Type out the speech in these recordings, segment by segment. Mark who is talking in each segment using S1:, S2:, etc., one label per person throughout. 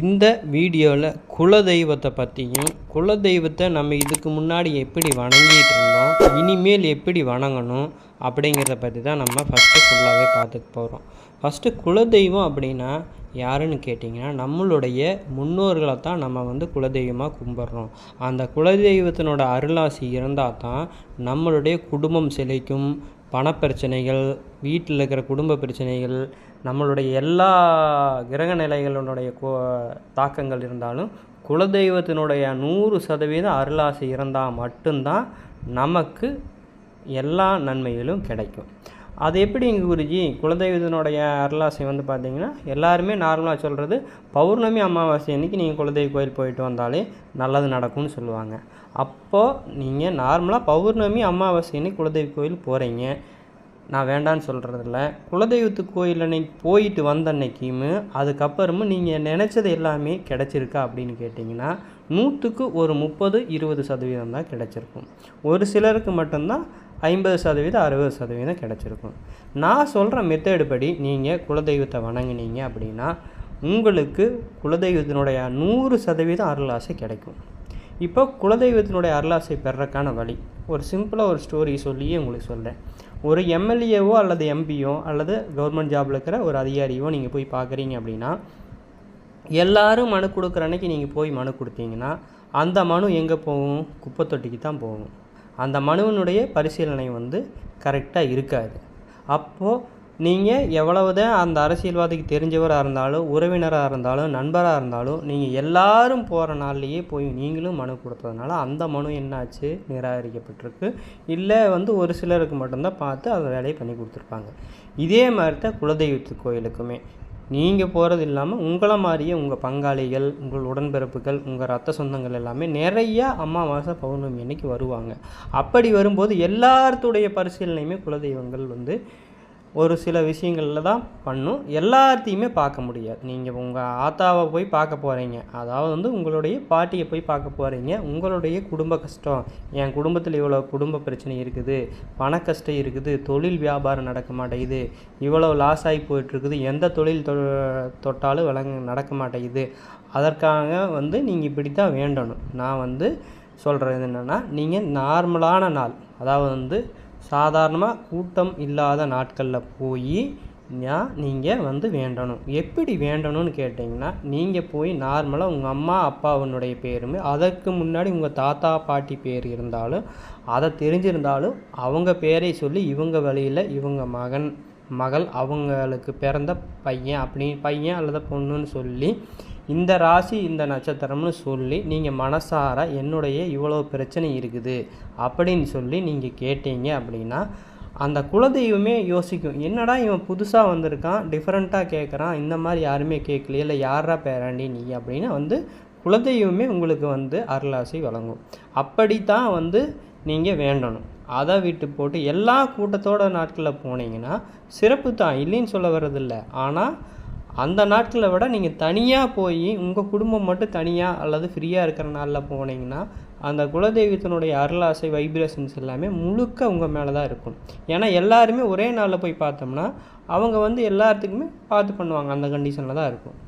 S1: இந்த வீடியோவில் குலதெய்வத்தை பற்றியும் குலதெய்வத்தை நம்ம இதுக்கு முன்னாடி எப்படி வணங்கிட்டு இருந்தோம் இனிமேல் எப்படி வணங்கணும் அப்படிங்கிறத பற்றி தான் நம்ம ஃபஸ்ட்டு ஃபுல்லாகவே பார்த்துக்க போகிறோம் ஃபஸ்ட்டு குலதெய்வம் அப்படின்னா யாருன்னு கேட்டிங்கன்னா நம்மளுடைய முன்னோர்களை தான் நம்ம வந்து குலதெய்வமாக கும்பிட்றோம். அந்த குலதெய்வத்தினோட அருளாசி இருந்தால் தான் நம்மளுடைய குடும்பம் செழிக்கும் பணப்பிரச்சனைகள் வீட்டில் இருக்கிற குடும்ப பிரச்சனைகள் நம்மளுடைய எல்லா கிரக நிலைகளினுடைய கோ தாக்கங்கள் இருந்தாலும் குலதெய்வத்தினுடைய நூறு சதவீதம் அருளாசி இருந்தால் மட்டும்தான் நமக்கு எல்லா நன்மைகளும் கிடைக்கும். அது எப்படிங்க குருஜி? குலதெய்வத்தினுடைய அருளாசை வந்து பார்த்தீங்கன்னா எல்லாருமே நார்மலாக சொல்கிறது பௌர்ணமி அமாவாசை அன்றைக்கி நீங்கள் குலதெய்வ கோயில் போயிட்டு வந்தாலே நல்லது நடக்கும்னு சொல்லுவாங்க. அப்போது நீங்கள் நார்மலாக பௌர்ணமி அமாவாசை அன்னைக்கு குலதெய்வ கோயில் போகிறீங்க நான் வேண்டான்னு சொல்கிறதில்ல குலதெய்வத்து கோயில் அன்னைக்கு போயிட்டு வந்த அன்னைக்குமே அதுக்கப்புறமும் நீங்கள் நினச்சது எல்லாமே கிடச்சிருக்கா அப்படின்னு கேட்டிங்கன்னா நூற்றுக்கு ஒரு முப்பது இருபது சதவீதம் தான் கிடச்சிருக்கும். ஒரு சிலருக்கு மட்டும்தான் ஐம்பது சதவீதம் அறுபது சதவீதம் கிடச்சிருக்கும். நான் சொல்கிற மெத்தேடு படி நீங்கள் குலதெய்வத்தை வணங்குனீங்க அப்படின்னா உங்களுக்கு குலதெய்வத்தினுடைய நூறு சதவீதம் அருளாசை கிடைக்கும். இப்போ குலதெய்வத்தினுடைய அருளாசை பெறக்கான வழி ஒரு சிம்பிளாக ஒரு ஸ்டோரி சொல்லியே உங்களுக்கு சொல்கிறேன் ஒரு எம்எல்ஏவோ அல்லது எம்பியோ அல்லது கவர்மெண்ட் ஜாபில் இருக்கிற ஒரு அதிகாரியோ நீங்கள் போய் பார்க்குறீங்க அப்படின்னா எல்லாரும் மனு கொடுக்குற அன்னைக்கு நீங்கள் போய் மனு கொடுத்தீங்கன்னா அந்த மனு எங்கே போகும்? குப்பை தொட்டிக்கு தான் போகும். அந்த மனுவினுடைய பரிசீலனை வந்து கரெக்டாக இருக்காது. அப்போது நீங்கள் எவ்வளவுதான் அந்த அரசியல்வாதிக்கு தெரிஞ்சவராக இருந்தாலும் உறவினராக இருந்தாலும் நண்பராக இருந்தாலும் நீங்கள் எல்லாரும் போகிற நாள்லேயே போய் நீங்களும் மனு கொடுத்ததுனால அந்த மனு என்னாச்சு? நிராகரிக்கப்பட்டிருக்கு. இல்லை வந்து ஒரு சிலருக்கு மட்டும்தான் பார்த்து அந்த வேலையை பண்ணி கொடுத்துருப்பாங்க. இதே மாதிரி தான் குலதெய்வத்து கோயிலுக்குமே. நீங்கள் போகிறது இல்லாமல் உங்களை மாதிரியே உங்கள் பங்காளிகள் உங்கள் உடன்பிறப்புகள் உங்கள் ரத்த சொந்தங்கள் எல்லாமே நிறையா அமாவாசை பௌர்ணமி அன்னைக்கு வருவாங்க. அப்படி வரும்போது எல்லாத்துடைய பரிசீலனையுமே குலதெய்வங்கள் வந்து ஒரு சில விஷயங்களில் தான் பண்ணும். எல்லாத்தையுமே பார்க்க முடியாது. நீங்கள் உங்கள் ஆத்தாவை போய் பார்க்க போகிறீங்க அதாவது வந்து உங்களுடைய பாட்டியை போய் பார்க்க போகிறீங்க உங்களுடைய குடும்ப கஷ்டம். என் குடும்பத்தில் இவ்வளோ குடும்ப பிரச்சனை இருக்குது. பண கஷ்டம் இருக்குது. தொழில் வியாபாரம் நடக்க மாட்டேங்குது. இவ்வளோ லாஸ் ஆகி போயிட்டுருக்குது. எந்த தொழில் தொ தொட்டாலும் விளங்க நடக்க மாட்டேங்குது. அதற்காக வந்து நீங்கள் இப்படி தான் வேண்டணும். நான் வந்து சொல்கிறது என்னென்னா நீங்கள் நார்மலான நாள் அதாவது வந்து சாதாரணமாக கூட்டம் இல்லாத நாட்களில் போய் நீங்கள் வந்து வேண்டணும். எப்படி வேண்டணும்னு கேட்டிங்கன்னா நீங்கள் போய் நார்மலாக உங்கள் அம்மா அப்பாவினுடைய பேருமே அதற்கு முன்னாடி உங்கள் தாத்தா பாட்டி பேர் இருந்தாலும் அதை தெரிஞ்சிருந்தாலும் அவங்க பேரை சொல்லி இவங்க வழியில் இவங்க மகன் மகள் அவங்களுக்கு பிறந்த பையன் அப்படி பையன் அல்லது பொண்ணுன்னு சொல்லி இந்த ராசி இந்த நட்சத்திரம்னு சொல்லி நீங்கள் மனசார என்னுடைய இவ்வளோ பிரச்சனை இருக்குது அப்படின்னு சொல்லி நீங்கள் கேட்டீங்க அப்படின்னா அந்த குலதெய்வமே யோசிக்கும். என்னடா இவன் புதுசாக வந்திருக்கான் டிஃப்ரெண்ட்டாக கேட்குறான் இந்த மாதிரி யாருமே கேட்கலையே இல்லை யாரா பேராண்டி நீ அப்படின்னு வந்து குலதெய்வமே உங்களுக்கு வந்து அருளாசி வழங்கும். அப்படி தான் வந்து நீங்கள் வேண்டணும். அதை விட்டு போட்டு எல்லா கூட்டத்தோட நாட்களில் போனீங்கன்னா சிறப்பு தான் இல்லைன்னு சொல்ல வர்றதில்லை. ஆனால் அந்த நாட்களை விட நீங்கள் தனியாக போய் உங்கள் குடும்பம் மட்டும் தனியாக அல்லது ஃப்ரீயாக இருக்கிற நாளில் போனீங்கன்னா அந்த குலதெய்வத்தினுடைய அருளாசை வைப்ரேஷன்ஸ் எல்லாமே முழுக்க உங்கள் மேலே தான் இருக்கும். ஏன்னா எல்லாருமே ஒரே நாளில் போய் பார்த்தோம்னா அவங்க வந்து எல்லாத்துக்குமே பார்த்து பண்ணுவாங்க. அந்த கண்டிஷனில் தான் இருக்கும்.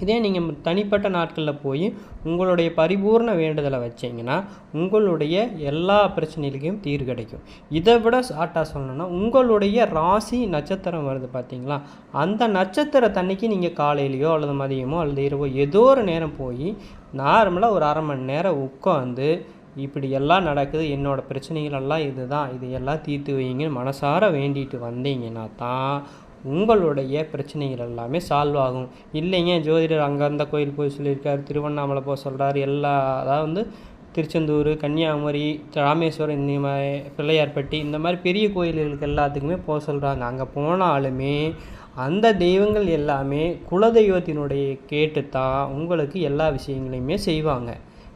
S1: இதே நீங்கள் தனிப்பட்ட நாட்களில் போய் உங்களுடைய பரிபூர்ண வேண்டுதலை வச்சிங்கன்னா உங்களுடைய எல்லா பிரச்சனைகளுக்கும் தீர்வு கிடைக்கும். இதை விட ஷார்ட்டாக சொல்லணும்னா உங்களுடைய ராசி நட்சத்திரம் வருது பார்த்தீங்களா அந்த நட்சத்திரத்தன்னைக்கு நீங்கள் காலையிலையோ அல்லது மதியமோ அல்லது இரவோ ஏதோ ஒரு நேரம் போய் நார்மலாக ஒரு அரை மணி நேரம் உட்காந்து இப்படி எல்லாம் நடக்குது என்னோடய பிரச்சனைகள் எல்லாம் இது தான் இதையெல்லாம் எல்லாம் தீர்த்து வைங்கன்னு மனசார வேண்டிட்டு வந்தீங்கன்னா தான் உங்களுடைய பிரச்சனைகள் எல்லாமே சால்வ் ஆகும். இல்லைங்க ஜோதிடர் அங்கே அந்த கோயில் போய் சொல்லியிருக்காரு திருவண்ணாமலை போக சொல்கிறாரு எல்லா அதாவது வந்து திருச்செந்தூர் கன்னியாகுமரி ராமேஸ்வரம் இந்த மாதிரி பிள்ளையார்பட்டி இந்த மாதிரி பெரிய கோயில்களுக்கு எல்லாத்துக்குமே போக சொல்கிறாங்க அங்கே போனாலுமே அந்த தெய்வங்கள் எல்லாமே குலதெய்வத்தினுடைய கேட்டு தான் உங்களுக்கு எல்லா விஷயங்களையுமே செய்வாங்க.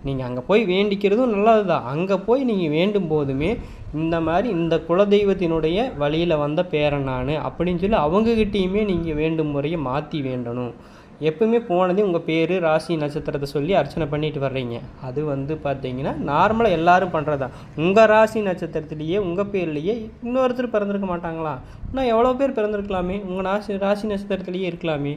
S1: நீங்கள் அங்கே போய் வேண்டிக்கிறதும் நல்லது தான் அங்கே போய் நீங்கள் வேண்டும் போதுமே இந்த மாதிரி இந்த குலதெய்வத்தினுடைய வழியில் வந்த பேரன் நான் அப்படின்னு சொல்லி அவங்கக்கிட்டேயுமே நீங்கள் வேண்டும் முறையை மாற்றி வேண்டணும். எப்பவுமே போனதே உங்கள் பேர் ராசி நட்சத்திரத்தை சொல்லி அர்ச்சனை பண்ணிட்டு வர்றீங்க. அது வந்து பார்த்தீங்கன்னா நார்மலாக எல்லாரும் பண்ணுறது தான் உங்கள் ராசி நட்சத்திரத்துலேயே உங்கள் பேர்லேயே இன்னொருத்தர் பிறந்திருக்க மாட்டாங்களா? இன்னும் எவ்வளோ பேர் பிறந்திருக்கலாமே? உங்கள் ராசி ராசி நட்சத்திரத்துலேயே இருக்கலாமே.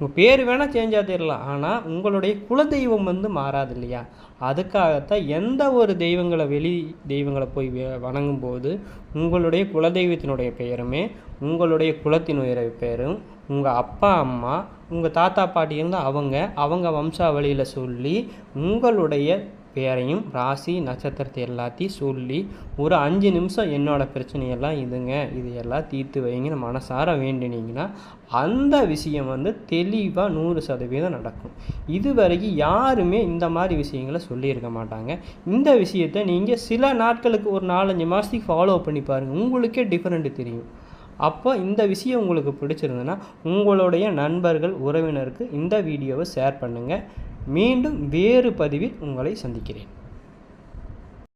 S1: உங்கள் பேர் வேணால் சேஞ்ச் ஆகிடலாம் ஆனால் உங்களுடைய குலதெய்வம் வந்து மாறாது இல்லையா அதுக்காகத்தான் எந்த ஒரு தெய்வங்களை வெளி தெய்வங்களை போய் வணங்கும் வணங்கும்போது உங்களுடைய குலதெய்வத்தினுடைய பெயருமே உங்களுடைய குலத்தினுடைய பெயரும் உங்கள் அப்பா அம்மா உங்கள் தாத்தா பாட்டி இருந்தால் அவங்க அவங்க வம்சாவளியில் சொல்லி உங்களுடைய பேரையும் ராசி நட்சத்திரத்தை எல்லாத்தையும் சொல்லி ஒரு அஞ்சு நிமிஷம் என்னோட பிரச்சனையெல்லாம் இதுங்க. இது எல்லாம் தீர்த்து வைங்கன்னு மனசார வேண்டினீங்கன்னா அந்த விஷயம் வந்து தெளிவாக நூறு சதவீதம் நடக்கும். இது வரைக்கும் யாருமே இந்த மாதிரி விஷயங்களை சொல்லியிருக்க மாட்டாங்க. இந்த விஷயத்தை நீங்கள் சில நாட்களுக்கு ஒரு நாலஞ்சு மாதத்துக்கு ஃபாலோ பண்ணி பாருங்கள் உங்களுக்கே டிஃப்ரெண்ட் தெரியும். அப்போ இந்த விஷயம் உங்களுக்கு பிடிச்சிருந்ததுன்னா உங்களுடைய நண்பர்கள் உறவினருக்கு இந்த வீடியோவை ஷேர் பண்ணுங்கள் மீண்டும் வேறு பதிவில் உங்களை சந்திக்கிறேன்.